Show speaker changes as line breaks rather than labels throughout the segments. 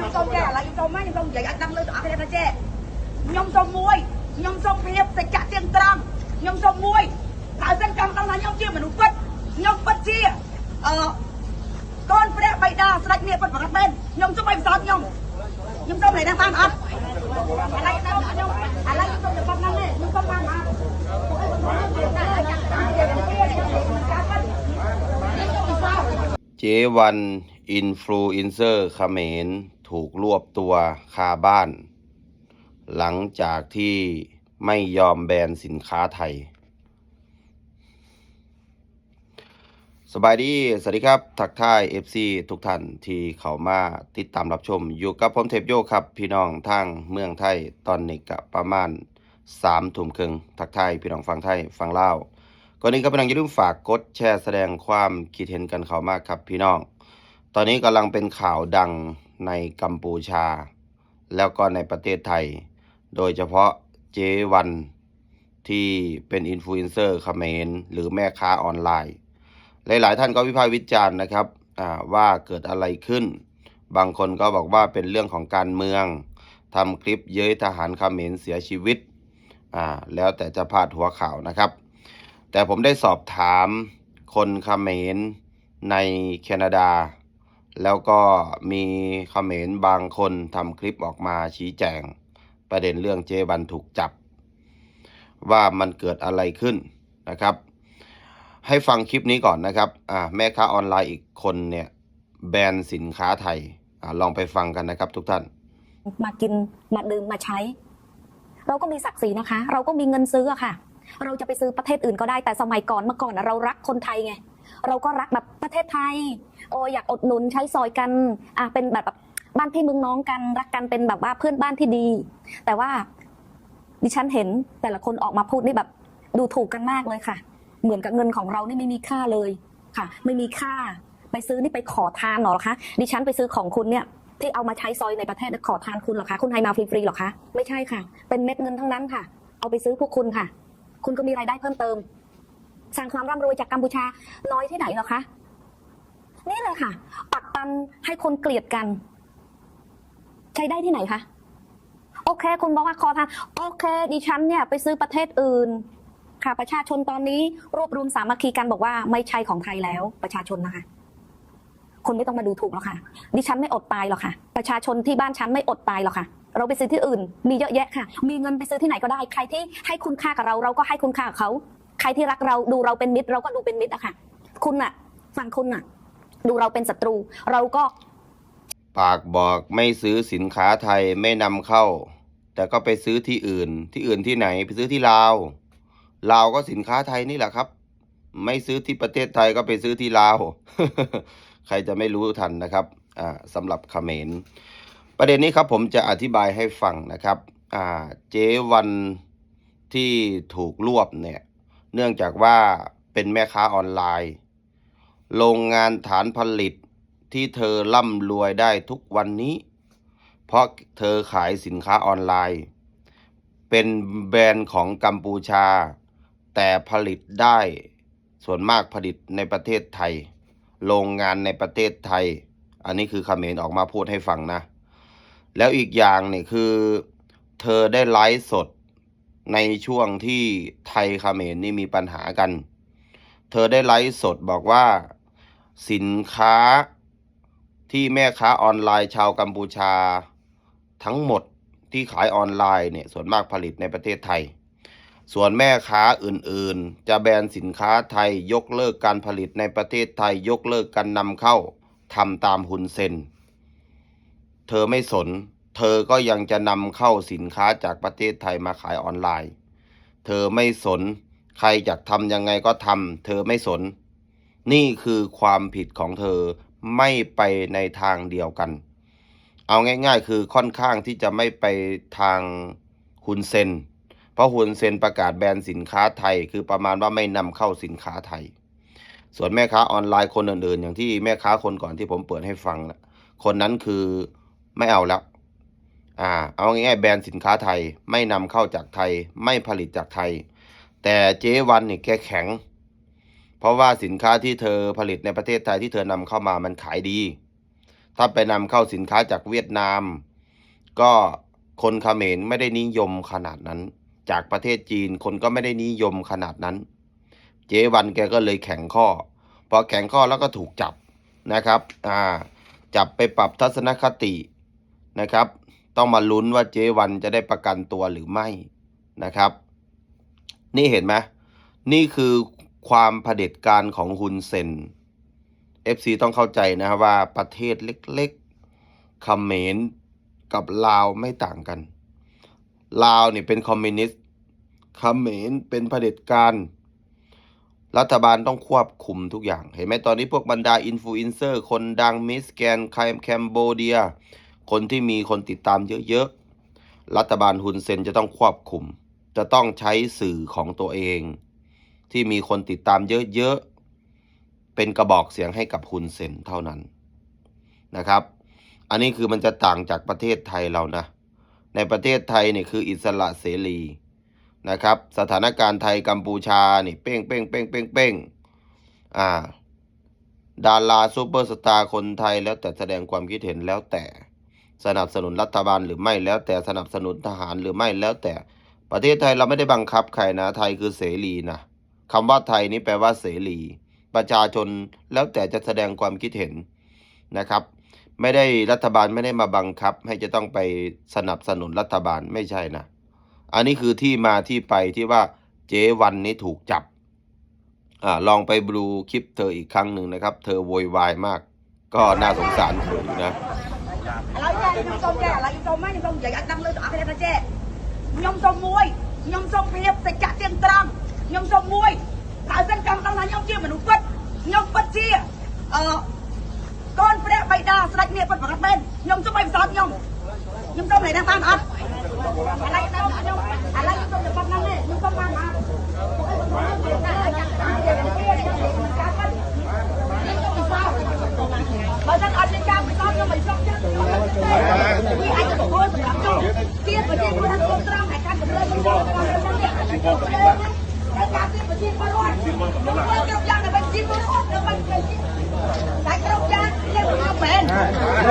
ខ្ញុំសូមចេះឥឡូវខ្ញុំសូមមកខ្ញុំសូមនិយាយឲ្យដឹងលើទៅអស់គ្នាថាចេះខ្ញុំសូមមួយខ្ញុំសូមភាពសច្ចៈទៀងត្រង់ខ្ញុំសូមមួយបើសិនចង់ដឹងថាខ្ញុំជាមនុស្សពិតខ្ញុំពិតជាអឺកូនព្រះបិតាស្ដេចនេះពិតប្រាកដមែនខ្ញុំសូមឲ្យផ្សោតខ្ញុំខ្ញុំសូមលេងបានអត់ឥឡូវខ្ញុំខ្ញុំឥឡូវខ្ញុំសូមតែប៉ុណ្្នឹងទេខ្ញុំសូមបានអត់
เจวันอินฟลูเอนเซอร์เขมร ถูกรวบตัวคาบ้าน หลังจากที่ไม่ยอมแบนสินค้าไทย สบายดี สวัสดีครับ ทักทาย FC ทุกท่านที่เข้ามาติดตามรับชม อยู่กับผมเทพโยครับ พี่น้องทางเมืองไทยตอนนี้ก็ประมาณ3ทุ่มครึ่งทักทายพี่น้องฟังไทยฟังเล่าก่อนนี้ก็พี่น้องอย่าลืมฝากกดแชร์แสดงความคิดเห็นกันเข้ามาครับพี่น้อง ตอนนี้กำลังเป็นข่าวดัง ในกัมพูชา แล้วก็ในประเทศไทย โดยเฉพาะเจวันที่เป็นอินฟลูเอนเซอร์เขมรหรือแม่ค้าออนไลน์ หลาย ๆ ท่านก็วิพากษ์วิจารณ์นะครับว่าเกิดอะไรขึ้น บางคนก็บอกว่าเป็นเรื่องของการเมืองทำคลิปเย้ยทหารเขมรเสียชีวิตแล้วแต่จะพาดหัวข่าวนะครับ แต่ผมได้สอบถามคนเขมรในแคนาดา แล้วก็มีเขมรบางคนทำคลิปออกมาชี้แจง ประเด็นเรื่องเจบันถูกจับ ว่ามันเกิดอะไรขึ้นนะครับ ให้ฟังคลิปนี้ก่อนนะครับอ่าแม่ค้าออนไลน์อีกคนเนี่ยแบนสินค้าไทยอลองไปฟังกันนะครับทุกท่าน
มากินมาดื่มมาใช้ เราก็มีศักดิ์ศรีนะคะ เราก็มีเงินซื้อะค่ะ เราจะไปซื้อประเทศอื่นก็ได้แต่สมัยก่อนเมื่อก่อนเรารักคนไทยไง เราก็รักแบบประเทศไทย โออยากอดหนุนใช้ซอยกันอะเป็นแบบแบบบ้านพี่เมืองน้องกันรักกันเป็นแบบว่าเพื่อนบ้านที่ดี แต่ว่าดิฉันเห็นแต่ละคนออกมาพูดนี่แบบดูถูกกันมากเลยค่ะ เหมือนกับเงินของเรานี่ไม่มีค่าเลยค่ะ ไม่มีค่า ไปซื้อนี่ไปขอทานหรอคะ ดิฉันไปซื้อของคุณเนี่ยที่เอามาใช้ซอยในประเทศขอทานคุณหรอคะ คุณให้มาฟรีๆหรอคะ ไม่ใช่ค่ะ เป็นเม็ดเงินทั้งนั้นค่ะ เอาไปซื้อพวกคุณค่ะ คุณก็มีรายได้เพิ่มเติม สร้างความร่ำรวยจากกัมพูชาน้อยที่ไหนหรอคะนี่เลยค่ะ ปักปันให้คนเกลียดกัน ใช้ได้ที่ไหนคะโอเค คุณบอกว่าขอทานโอเค ดิฉันเนี่ยไปซื้อประเทศอื่น ค่ะประชาชนตอนนี้รวบรวมสามัคคีกันบอกว่าไม่ใช่ของไทยแล้วประชาชนนะคะคนไม่ต้องมาดูถูกหรอกค่ะ ดิฉันไม่อดตายหรอกค่ะ ประชาชนที่บ้านฉันไม่อดตายหรอกค่ะ เราไปซื้อที่อื่น มีเยอะแยะค่ะ มีเงินไปซื้อที่ไหนก็ได้ ใครที่ให้คุณค่ากับเรา เราก็ให้คุณค่ากับเขา ใครที่รักเราดูเราเป็นมิตร เราก็ดูเป็นมิตรอะค่ะ คุณอะฝั่งคุณอะดูเราเป็นศัตรู เราก็
ปากบอกไม่ซื้อสินค้าไทยไม่นำเข้า แต่ก็ไปซื้อที่อื่น ที่อื่นที่ไหนไปซื้อที่ลาวลาวก็สินค้าไทยนี่แหละครับ ไม่ซื้อที่ประเทศไทยก็ไปซื้อที่ลาว ใครจะไม่รู้ทันนะครับอ่าสำหรับเขมร ประเด็นนี้ครับผมจะอธิบายให้ฟังนะครับอ่าเจวันที่ถูกรวบเนี่ย เนื่องจากว่าเป็นแม่ค้าออนไลน์ โรงงานฐานผลิตที่เธอร่ำรวยได้ทุกวันนี้ เพราะเธอขายสินค้าออนไลน์ เป็นแบรนด์ของกัมพูชา แต่ผลิตได้ส่วนมากผลิตในประเทศไทย โรงงานในประเทศไทย อันนี้คือคำเมนออกมาพูดให้ฟังนะ แล้วอีกอย่างเนี่ยคือ เธอได้ไลฟ์สด ในช่วงที่ไทยคาเมรนี่มีปัญหากัน เธอได้ไลฟ์สดบอกว่าสินค้าที่แม่ค้าออนไลน์ชาวกัมพูชา ทั้งหมดที่ขายออนไลน์เนี่ยส่วนมากผลิตในประเทศไทย ส่วนแม่ค้าอื่นๆ จะแบนสินค้าไทยยกเลิกการผลิตในประเทศไทยยกเลิกการนำเข้าทำตามฮุนเซน เธอไม่สน เธอก็ยังจะนำเข้าสินค้าจากประเทศไทยมาขายออนไลน์ เธอไม่สน ใครอยากทำยังไงก็ทำเธอไม่สน นี่คือความผิดของเธอไม่ไปในทางเดียวกัน เอาง่ายๆ คือค่อนข้างที่จะไม่ไปทางฮุนเซน เพราะฮุนเซนประกาศแบนสินค้าไทย คือประมาณว่าไม่นำเข้าสินค้าไทย ส่วนแม่ค้าออนไลน์คนอื่นๆ อย่างที่แม่ค้าคนก่อนที่ผมเปิดให้ฟังนะคนนั้นคือไม่เอาแล้ว อ่าเอาง่ายๆแบรนด์สินค้าไทยไม่นำเข้าจากไทยไม่ผลิตจากไทย แต่เจ๊วันเนี่ยแกแข็ง เพราะว่าสินค้าที่เธอผลิตในประเทศไทยที่เธอนำเข้ามามันขายดี ถ้าไปนำเข้าสินค้าจากเวียดนาม ก็คนเขมรไม่ได้นิยมขนาดนั้น จากประเทศจีนคนก็ไม่ได้นิยมขนาดนั้น เจวันแกก็เลยแข็งข้อพอแข็งข้อแล้วก็ถูกจับนะครับอ่าจับไปปรับทัศนคตินะครับ ต้องมาลุ้นว่าเจวันจะได้ประกันตัวหรือไม่นะครับ นี่เห็นไหมนี่คือความเผด็จการของฮุนเซน FC ต้องเข้าใจนะครับว่าประเทศเล็กๆเขมรกับลาวไม่ต่างกัน ลาวนี่เป็นคอมมิวนิสต์เขมรเป็นเผด็จการ รัฐบาลต้องควบคุมทุกอย่าง เห็นไหมตอนนี้พวกบรรดาอินฟลูเอนเซอร์ คนดังมิสแกนไคมแคมโบเดีย คนที่มีคนติดตามเยอะๆ รัฐบาลฮุนเซนจะต้องควบคุม จะต้องใช้สื่อของตัวเอง ที่มีคนติดตามเยอะๆ เป็นกระบอกเสียงให้กับฮุนเซนเท่านั้นนะครับ อันนี้คือมันจะต่างจากประเทศไทยเรานะ ในประเทศไทยเนี่ยคืออิสระเสรีนะครับ สถานการณ์ไทยกัมพูชานี่เป้งเป้งเป้งเป้งเป้งอ่าดาราซูเปอร์สตาร์คนไทยแล้วแต่แสดงความคิดเห็นแล้วแต่ สนับสนุนรัฐบาลหรือไม่แล้วแต่สนับสนุนทหารหรือไม่แล้วแต่ประเทศไทยเราไม่ได้บังคับใครนะ ไทยคือเสรีนะคำว่าไทยนี่แปลว่าเสรี ประชาชนแล้วแต่จะแสดงความคิดเห็นนะครับ ไม่ได้รัฐบาลไม่ได้มาบังคับ ให้จะต้องไปสนับสนุนรัฐบาลไม่ใช่นะอันนี้คือที่มาที่ไปที่ว่าเจ๊วันนี้ถูกจับอลองไปดูคลิปเธออีกครั้งหนึ่งนะครับ เธอโวยวายมาก ก็น่าสงสารเธออยู่นะ
ខ្ញុំសូមចាឥឡូវខ្ញុំសូមមកខ្ញុំសូមនិយាយឲ្យដឹងលើទាំងអស់គ្នាថាចេះខ្ញុំសូមមួយខ្ញុំសូមភាពសច្ចៈទៀងត្រង់ខ្ញុំសូមមួយបើសិនចង់ដឹងថាខ្ញុំជាមនុស្សពិតខ្ញុំពិតជាអឺកូនព្រះបិតាស្ដេចមាសពិតប្រកបមែនខ្ញុំសូមឲ្យប្រសោតខ្ញុំខ្ញុំសូមឲ្យដឹងបានអត់ឥឡូវខ្ញុំខ្ញុំឥឡូវខ្ញុំសូមតែប៉ុណ្្នឹងទេខ្ញុំសូមបានអត់បើសិន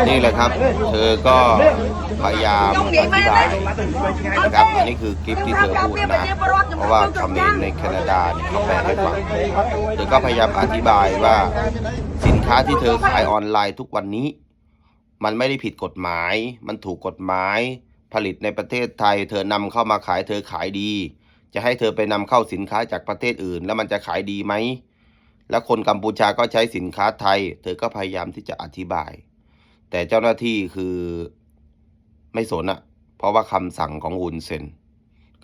นี่แหละครับ เธอก็พยายามอธิบายนะครับ อันนี้คือคลิปที่เธอพูดนะ เพราะว่าคำเมนในแคนาดาเนี่ยเขาแปลให้ฟัง เธอก็พยายามอธิบายว่าสินค้าที่เธอขายออนไลน์ทุกวันนี้ มันไม่ได้ผิดกฎหมาย มันถูกกฎหมาย ผลิตในประเทศไทย เธอนำเข้ามาขายเธอขายดี จะให้เธอไปนำเข้าสินค้าจากประเทศอื่น แล้วมันจะขายดีไหม แล้วคนกัมพูชาก็ใช้สินค้าไทย เธอก็พยายามที่จะอธิบาย แต่เจ้าหน้าที่คือไม่สนอะเพราะว่าคำสั่งของฮุนเซน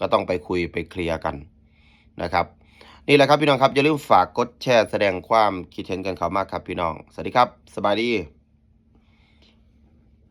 ก็ต้องไปคุยไปเคลียร์กันนะครับนี่แหละครับพี่น้องครับอย่าลืมฝากกดแชร์แสดงความคิดเห็นกันเขามากครับพี่น้อง สวัสดีครับ สบายดี